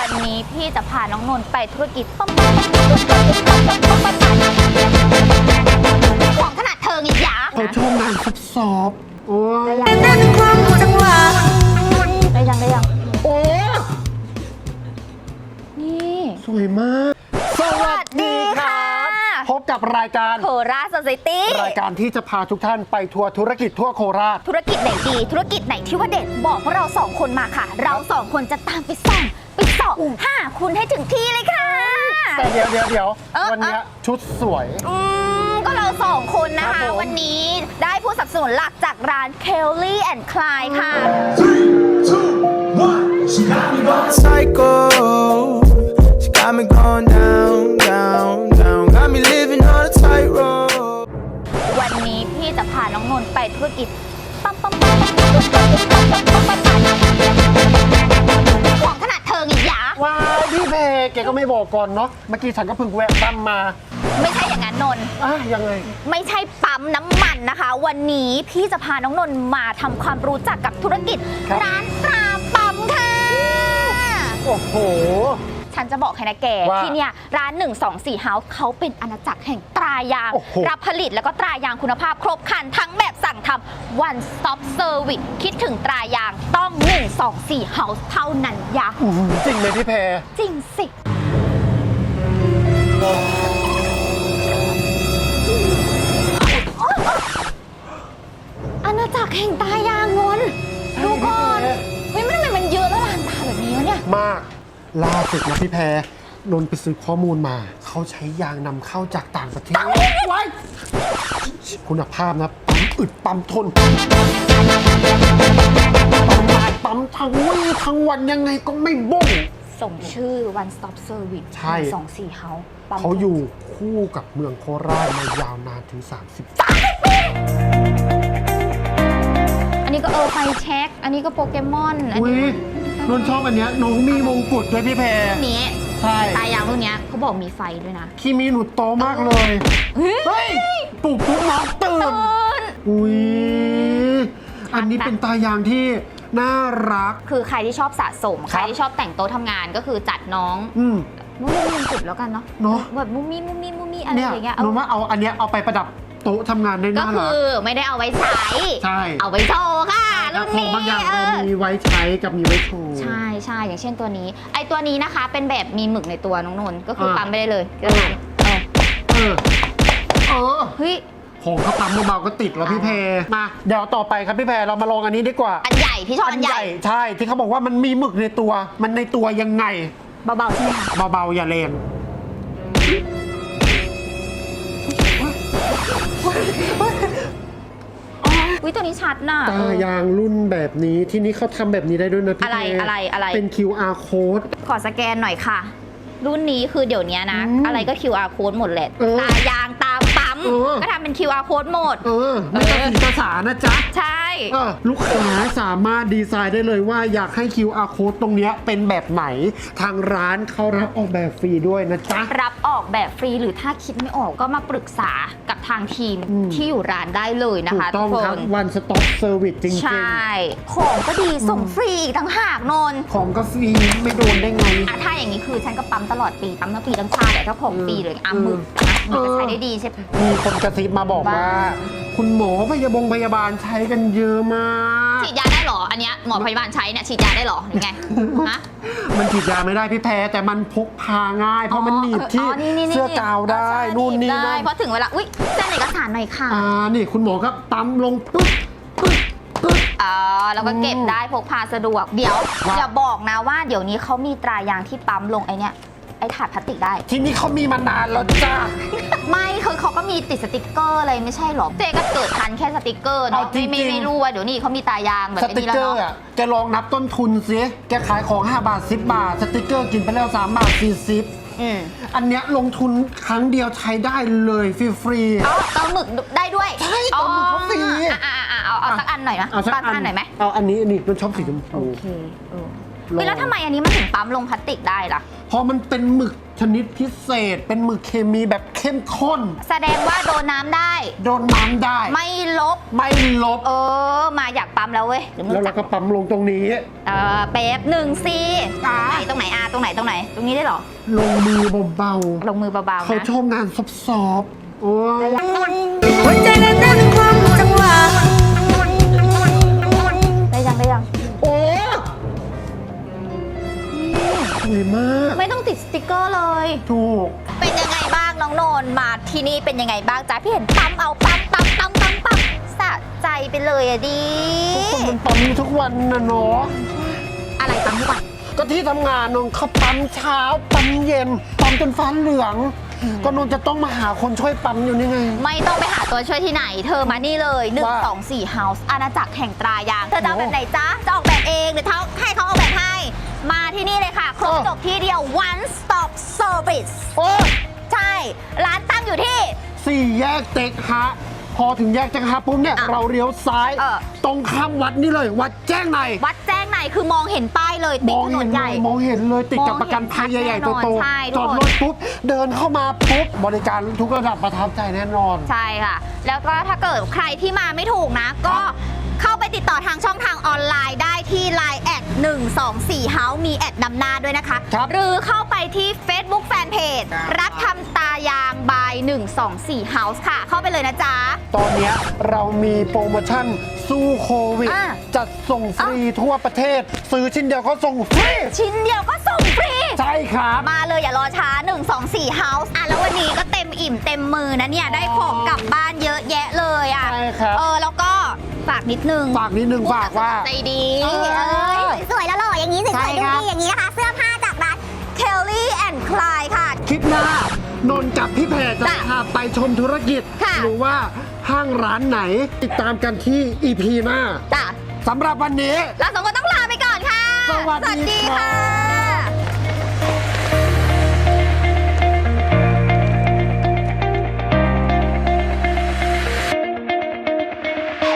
วันนี้พี่จะพาน้องนนท์ไปธุรกิจปั๊มของขนาดเธอไงยะเขาชองานซับซอบโอ้ยได้ยังได้ยัง โอ้นี่ สวยมาก สวัสดีค่ะ พบกับรายการโคราชซิตี้รายการที่จะพาทุกท่านไปทัวร์ธุรกิจทั่วโคราช ธุรกิจไหนดี ธุรกิจไหนที่ว่าเด็ด บอกพวกเราสองคนมาค่ะ เราสองคนจะตามไปส่อง ห้าคุณให้ถึงที่เลยค่ะ แต่เดี๋ยวเดี๋ยวเดี๋ยวเออ วันเนี้ยชุดสวย อืมก็เราสองคนนะครัคะบผม วันนี้ได้ผู้สนับสนุนหลักจากร้าน Kelly and Klein ค่ะ She got me going psycho. She got me going down, down, down. Got me living on a tightrope. วันนี้พี่จะพาน้องนนท์ไปธุรกิจปั๊มปั๊มปั๊มปั๊มปั๊มปั๊มปั๊มปั๊มปั๊มปั๊มขอ งขนาดเธอไงยะว้ายพี่เพแกก็ไม่บอกก่อนเนาะ เมื่อกี้ฉันก็เพิ่งแวะปั๊มมาไม่ใช่อย่างนั้นนนท์อะยังไง ไม่ใช่ปั๊มน้ำมันนะคะ วันนี้พี่จะพาน้องนนท์มาทำความรู้จักกับธุรกิจ ครับ ร้านตราปั๊มค่ะ โอ้โห ฉันจะบอกให้นะแกว่าที่เนี่ยร้าน 124 House เขาเป็นอาณาจักรแห่งตรายาง โอ้โห รับผลิตแล้วก็ตรายางคุณภาพครบครันทั้งแบบสั่งทำ one stop service คิดถึงตรายางต้อง 124 House เท่านั้นยะอื้อหือจริงไหมพี่เพจริงสิ ล่าสุดนะพี่แพรนนท์ไปซื้อข้อมูลมา เขาใช้ยางนำเข้าจากต่างประเทศไว้คุณภาพนะปั๊มอึดปั๊มทนปั๊มนานปั๊มทั้งวี่ทั้งวันยังไงก็ไม่บ้งส่งชื่อ one stop service ใช่ สองสี่เฮาปั๊มเขาอยู่คู่กับเมืองโคราชมายาวนานถึง 30อันนี้ก็เออไฟเช็ค อันนี้ก็โปเกมอน อันอุ้ย นี้นนท์ชอบอันเนี้ยน้องมีมงกุฎด้วยพี่แพรอันนี้ใช่ตายางรุ่นเนี้ยเขาบอกมีไฟด้วยนะคีมีหนุดโตมากเลยเฮ้ยปลุกปุ๊บน้องตื่นอุ้ยอันนี้เป็นตายางที่น่ารัก คือใครที่ชอบสะสมคใครัรบที่ชอบแต่งโต๊ะทำงานก็คือจัดน้องอืมมุ้งมิ้งจุดแล้วกันเนาะเนอะแบบมุ้งมิ้งมุ้งมิ้งมุ้งมิ้งอะไรเนี่ยอย่างเงี้ยน้องว่าเอาอันเนี้ยเอาไปประดับโต๊ะทำงานได้ก็น่าคืรักอไม่ได้เอาไว้ใช้ใช่เอาไว้โชว์ค่ะแล้รุ่วนของนี้บางอย่างเอเราอ มีไว้ใช้กับมีไว้โชว์ ใช่ใช่อย่างเช่นตัวนี้ ไอตัวนี้นะคะ เป็นแบบมีหมึกในตัวน้องนนท์ก็คืออ่าปั๊มไปได้เลยก็ทำเออเออเออเฮ้ยของเขาปั๊มเบาๆก็ติดแล้วพี่แพรมาเดี๋ยวต่อไปครับพี่แพรเรามาลองอันนี้ดีกว่า อันใหญ่พี่ชอบอันใหญ่ใช่ที่เขาบอกว่ามันมีหมึกในตัว มันในตัวยังไงเบาๆใช่ไหมคะเบาๆอย่าแรง อุ้ยตัวนี้ชัดน่ะตายางรุ่นแบบนี้ที่นี่เขาทำแบบนี้ได้ด้วยนะพี่อะไรแพอะไรอะไร เป็น QR code ขอสแกนหน่อยค่ะ รุ่นนี้คือเดี๋ยวนี้นะ อืมอะไรก็ QR code หมดแหละเออตายางตามปั๊มเออ ก็ทำเป็น QR code หมด เออ ไม่ต้องสีภาษานะจ๊ะใช่ เออลูกค้าสามารถดีไซน์ได้เลยว่าอยากให้ QR code ตรงเนี้ยเป็นแบบไหน ทางร้านเขารับออกแบบฟรีด้วยนะจ๊ะ รับออกแบบฟรีหรือถ้าคิดไม่ออกก็มาปรึกษากับทางทีมอืม ที่อยู่ร้านได้เลยนะถูกคะต้องทุกคครับ น one stop service จริงใช่ของก็ดีส่งฟรีอีกทั้งหากนนท์ๆ ของก็ฟรีไม่โดนได้ไง อะถ้าอย่างนี้คือฉันก็ปั๊มตลอดปี ปั๊มทั้งปีทั้งชาติแต่ถ้าของฟรีเลยอะเออมึกนะมึกจะเออใช้ได้ดีใช่ไหมมีคนกระซิบมาบอกว่าบ้าคุณหมอพยาบงพยาบาลใช้กันเยอะมาก ฉีดยาได้เหรอ อันเนี้ยหมอพยาบาลใช้เนี่ยฉีดยาได้เหรอหรือไงฮะ มันฉีดยาไม่ได้พี่แพ้แต่มันพกพาง่าย เพราะมันหนีบที่อ๋อนี่นี่นี่เสื้อกาวได้ใช่นู่นนี่หบได้นั่นเพราะถึงเวลาอุ๊ยเซ็นเอกสารหน่อยค่ะอ่านี่คุณหมอก็ปั๊มลงปึ๊บปึ๊บปึ๊บอ่าแล้วก็เก็บได้พกพาสะดวกเดี๋ยวว่าอย่าบอกนะว่าเดี๋ยวนี้เขามีตรายางที่ปั๊มลงไอเนี้ย ไอถาดพลาสติกได้ ที่นี่เขามีมานานแล้วจ้าไม่คือเขาก็มีติดสติกเกอร์อะไรไม่ใช่หรอเจ๊ก็เกิดทันแค่สติกเกอร์เนาะเอาจริไม่งๆไม่ไม่รู้ว่าเดี๋ยวนี้เขามีตายางแบบสไอ้ติกนี่แล้วเกอร์เนาะอะแกลองนับต้นทุนสิแกขายของ 5 บาท 10 บาท สติกเกอร์กินไปแล้ว 3 บาท 40 อืมอันเนี้ยลงทุนครั้งเดียวใช้ได้เลยฟรีๆเอาเติมหมึกได้ด้วยใช่เติมหมึกเขาฟรีอะอะอะเอาเอาสักอันหน่อยนะเอาสักอันหน่อยไหมเอาอันนี้อันนี้มันชอบสีชมพู โอเคเออเฮ้ยแล้วทำไมอันนี้มันถึงปั๊มลงพลาสติกได้ล่ะ เพราะมันเป็นหมึกชนิดพิเศษ เป็นหมึกเคมีแบบเข้มข้น แสดงว่าโดนน้ำได้ โดนน้ำได้ ไม่ลบ ไม่ลบ เออ มาอยากปั๊มแล้วเว้ยเดี๋ยวมึงแล้วจัเราบก็ปั๊มลงตรงนี้ เออแป๊บหนึ่งสิอ่าไหนตรงไหนอาตรงไหนตรงไหน ตรงนี้ได้เหรอ ลงมือเบาลงมือเบาๆๆ เขานะชอบงานซอฟต์ๆโอ้ย หัวใจนั้น ถูก เป็นยังไงบ้างน้องโนนมาที่นี่เป็นยังไงบ้างจ๊ะพี่เห็นปั๊มเอาปั๊มปั๊มปั๊มปั๊มปั๊มสะใจไปเลยอะดิคนมันปั๊มทุกวันนะเนาะอะไรปั๊มทุกวันก็ที่ทำงานนนเขาปั๊มเช้าปั๊มเย็นปั๊มจนฟ้าเหลือง ก็นนจะต้องมาหาคนช่วยปั๊มอยู่นี่ไง ไม่ต้องไปหาตัวช่วยที่ไหน เธอมานี่เลยว่า1 2 4 House อาณาจักรแห่งตรายาง เธอจะเอาแบบไหนจ๊ะจะออกแบบเองหรือเขาให้เขาออกแบบให้ มาที่นี่เลยค่ะ ครบจบที่เดียว one stop service โอ้ใช่ ร้านตั้งอยู่ที่ สี่แยกเต็กฮะพอถึงแยกเต็กฮะปุ๊บเนี่ยอะเราเลี้ยวซ้าย เออ ตรงข้ามวัดนี่เลย วัดแจ้งในวัดแจ้งในคือมองเห็นป้ายเลยติมดองถนเห็นนใหเลญ่ ยมองเห็นเลยติดกับมองเห็นประกันภัยชัดใหญ่แน่ๆนอนโตใช่ทุกๆจอดคนรถปุ๊บเดินเข้ามาปุ๊บบริการทุกระดับประทับใจแน่นอน ใช่ค่ะ แล้วก็ถ้าเกิดใครที่มาไม่ถูกนะ ก็ เข้าไปติดต่อทางช่องทางออนไลน์ได้ที่ Line แอด124 House มีแอดนำหน้าด้วยนะคะ ครับหรือเข้าไปที่ Facebook Fanpage รักทำตายางบาย 124 House ค่ะ เข้าไปเลยนะจ๊ะ ตอนเนี้ยเรามีโปรโมชั่นสู้โควิด อะ จัดส่งฟรีทั่วประเทศ ซื้อชิ้นเดียวก็ส่งฟรี ชิ้นเดียวก็ส่งฟรี ใช่ครับ มาเลยอย่ารอช้า 1 2 4 House อะแล้ววันนี้ก็เต็มอิ่มเต็มมือนะเนี่ย ได้ของกลับบ้านเยอะแยะเลยอะใช่ครับ เออ แล้วก็ ฝากนิดนึง ฝากนิดนึงฝากว่า ใจดีเอ้ยสวยแล้วหล่ออย่างนี้สใช่วยๆดูครับ ดีอย่างนี้นะคะ เสื้อผ้าจากร้าน Kelly and Clyde ค่ะ คลิปหน้านนท์กับพี่แพรจะจ้ะพาไปชมธุรกิจ ค่ะ หรือว่าห้างร้านไหน ติดตามกันที่ EP หน้าจ้ะสำหรับวันนี้ เราสองคนต้องลาไปก่อนค่ะ สวัสดีดีครัค่ะ